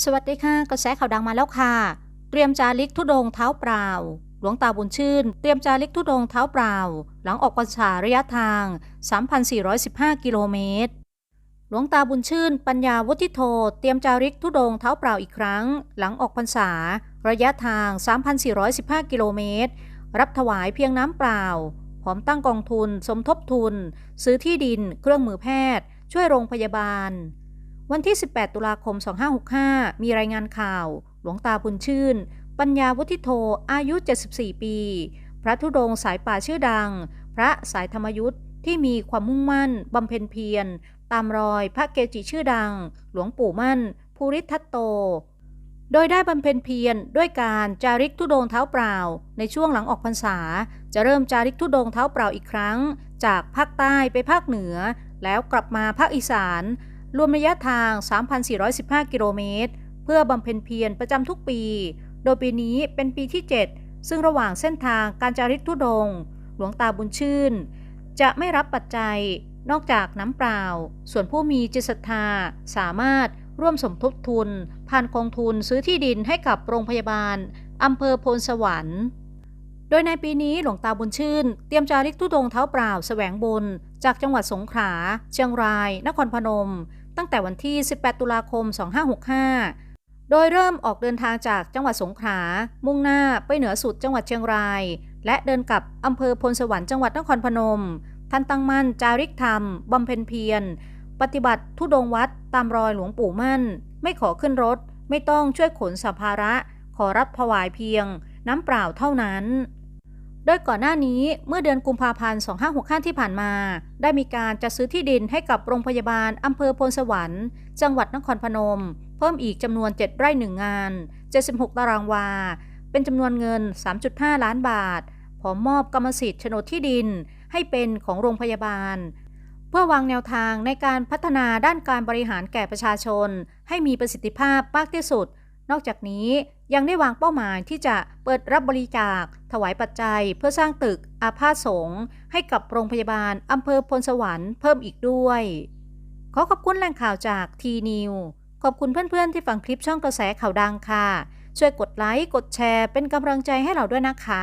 สวัสดีค่ะกระแสข่าวดังมาแล้วค่ะ เตรียมจาริกทุดงเท้าเปล่า หลวงตาบุญชื่น เตรียมจาริกทุดงเท้าเปล่า หลังออกพรรษาระยะทาง 3,415 กิโลเมตร หลวงตาบุญชื่น ปัญญาวุฒิโธเตรียมจาริกทุดงเท้าเปล่าอีกครั้ง หลังออกพรรษา ระยะทาง 3,415 กิโลเมตร รับถวายเพียงน้ำเปล่า พร้อมตั้งกองทุน สมทบทุน ซื้อที่ดิน เครื่องมือแพทย์ ช่วยโรงพยาบาล วันที่ 18 ตุลาคม 2565 มีรายงานข่าว หลวงตาบุญชื่น ปัญญาวุฒิโธอายุ 74 ปี พระธุดงค์สายป่าชื่อดัง พระสายธรรมยุทธ์ที่มีความมุ่งมั่น บำเพ็ญเพียร ตามรอยพระเกจิชื่อดัง หลวงปู่มั่น ภูริทัตโต โดยได้บำเพ็ญเพียรด้วยการจาริกธุดงค์เท้าเปล่า ในช่วงหลังออกพรรษา จะเริ่มจาริกธุดงค์เท้าเปล่าอีกครั้ง จากภาคใต้ไปภาคเหนือ แล้วกลับมาภาคอีสาน รวมระยะทาง 3,415 กิโลเมตร เพื่อบำเพ็ญเพียรประจำทุกปี โดยปีนี้เป็นปีที่ 7 ซึ่งระหว่างเส้นทางการจาริกธุดง หลวงตาบุญชื่น จะไม่รับปัจจัยนอกจากน้ำเปล่า ส่วนผู้มีจิตศรัทธาสามารถร่วมสมทบทุน ผ่านกองทุนซื้อที่ดินให้กับโรงพยาบาลอำเภอโพนสวรรค์ โดยในปีนี้หลวงตาบุญชื่น เตรียมจาริกธุดงเท้าเปล่าแสวงบุญ จากจังหวัดสงขลา เชียงราย นครพนม ตั้งแต่วันที่ 18 ตุลาคม 2565 โดยเริ่มออกเดินทางจากจังหวัดสงขลา มุ่งหน้าไปเหนือสุดจังหวัดเชียงราย และเดินกลับอำเภอพลสวรรค์จังหวัดนครพนม ท่านตั้งมั่นจาริกธรรม บำเพ็ญเพียร ปฏิบัติทุดงวัดตามรอยหลวงปู่มั่น ไม่ขอขึ้นรถ ไม่ต้องช่วยขนสัมภาระ ขอรับถวายเพียง น้ำเปล่าเท่านั้น โดยก่อนหน้านี้เมื่อเดือนกุมภาพันธ์ 2565 ที่ผ่านมา ได้มีการจัดซื้อที่ดินให้กับโรงพยาบาลอำเภอพลสวรรค์ จังหวัดนครพนม เพิ่มอีกจำนวน 7 ไร่หนึ่งงาน 76 ตารางวา เป็นจำนวนเงิน 3.5 ล้านบาทพร้อมมอบกรรมสิทธิ์โฉนดที่ดินให้เป็นของโรงพยาบาล เพื่อวางแนวทางในการพัฒนาด้านการบริหารแก่ประชาชน ให้มีประสิทธิภาพมากที่สุด นอกจากนี้ยังได้วางเป้าหมายที่จะเปิดรับบริจาค ถวายปัจจัยเพื่อสร้างตึกอาพาธสงฆ์ให้กับโรงพยาบาลอำเภอพลสวรรค์เพิ่มอีกด้วย ขอขอบคุณแหล่งข่าวจากทีนิวขอบคุณเพื่อนๆที่ฟังคลิปช่องกระแสข่าวดังค่ะ ช่วยกดไลค์กดแชร์เป็นกำลังใจให้เราด้วยนะคะ